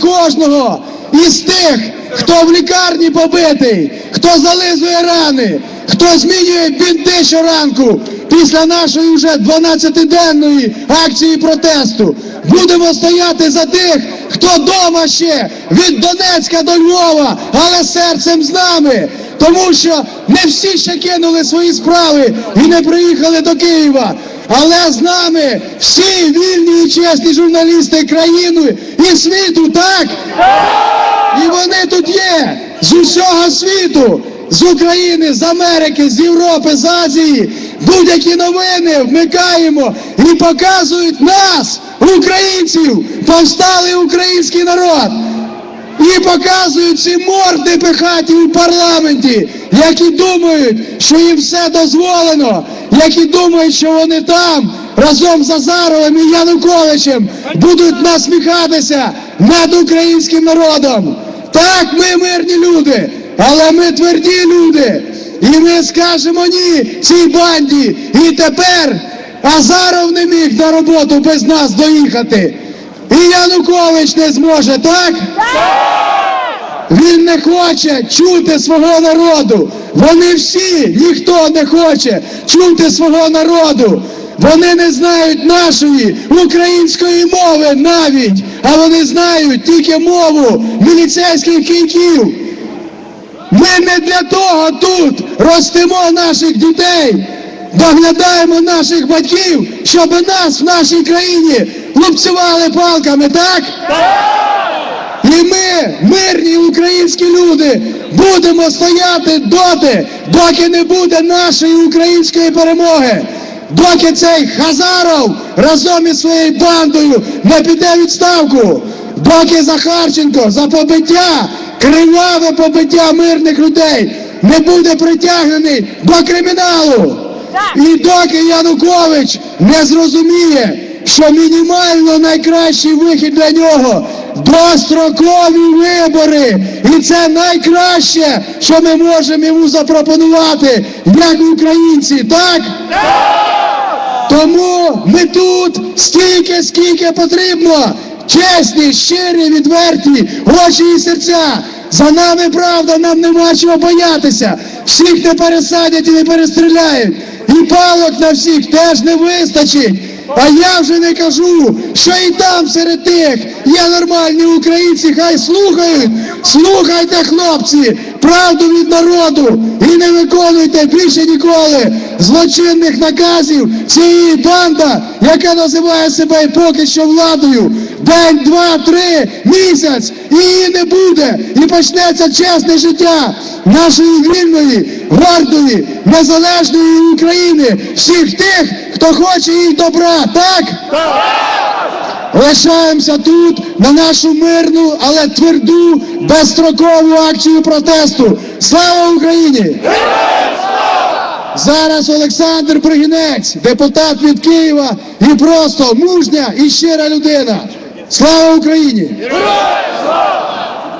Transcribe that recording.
кожного із тих, хто в лікарні побитий, хто зализує рани, хто змінює бінти щоранку після нашої вже 12-денної акції протесту. Будемо стояти за тих, хто дома ще від Донецька до Львова, але серцем з нами. Тому що не всі ще кинули свої справи і не приїхали до Києва. Але з нами всі вільні і чесні журналісти країни і світу, так? І вони тут є з усього світу, з України, з Америки, з Європи, з Азії. Будь-які новини вмикаємо і показують нас, українців, повсталий український народ. І показують ці морди пихаті у парламенті, які думають, що їм все дозволено, які думають, що вони там разом з Азаровим і Януковичем будуть насміхатися над українським народом. Так, ми мирні люди, але ми тверді люди. І ми скажемо ні цій банді. І тепер Азаров не міг на роботу без нас доїхати. І Янукович не зможе, так? Він не хоче чути свого народу. Вони всі, ніхто не хоче чути свого народу. Вони не знають нашої української мови навіть, а вони знають тільки мову міліцейських кіньків. Ми не для того тут ростимо наших дітей, доглядаємо наших батьків, щоб нас в нашій країні лупцювали палками, так? І ми, мирні українські люди, будемо стояти доти, доки не буде нашої української перемоги. Доки цей Хазаров разом із своєю бандою не піде відставку, доки Захарченко за побиття, криваве побиття мирних людей не буде притягнений до криміналу. І доки Янукович не зрозуміє, що мінімально найкращий вихід для нього дострокові вибори. І це найкраще, що ми можемо йому запропонувати, як українці, так? Тому ми тут стільки, скільки потрібно. Чесні, щирі, відверті, очі і серця. За нами правда, нам нема чого боятися. Всіх не пересадять і не перестріляють. Палок на всіх теж не вистачить. А я вже не кажу, що і там серед тих є нормальні українці, хай слухають. Слухайте, хлопці, правду від народу і не виконуйте більше ніколи злочинних наказів цієї банда, яка називає себе поки що владою. День, два, три, місяць, і її не буде. І почнеться чесне життя нашої вільної, гордої, незалежної України, всіх тих, хто хоче їх добра, так? Лишаємося тут на нашу мирну, але тверду, безстрокову акцію протесту. Слава Україні! Зараз Олександр Пригінець, депутат від Києва і просто мужня і щира людина. Слава Україні! Героям слава!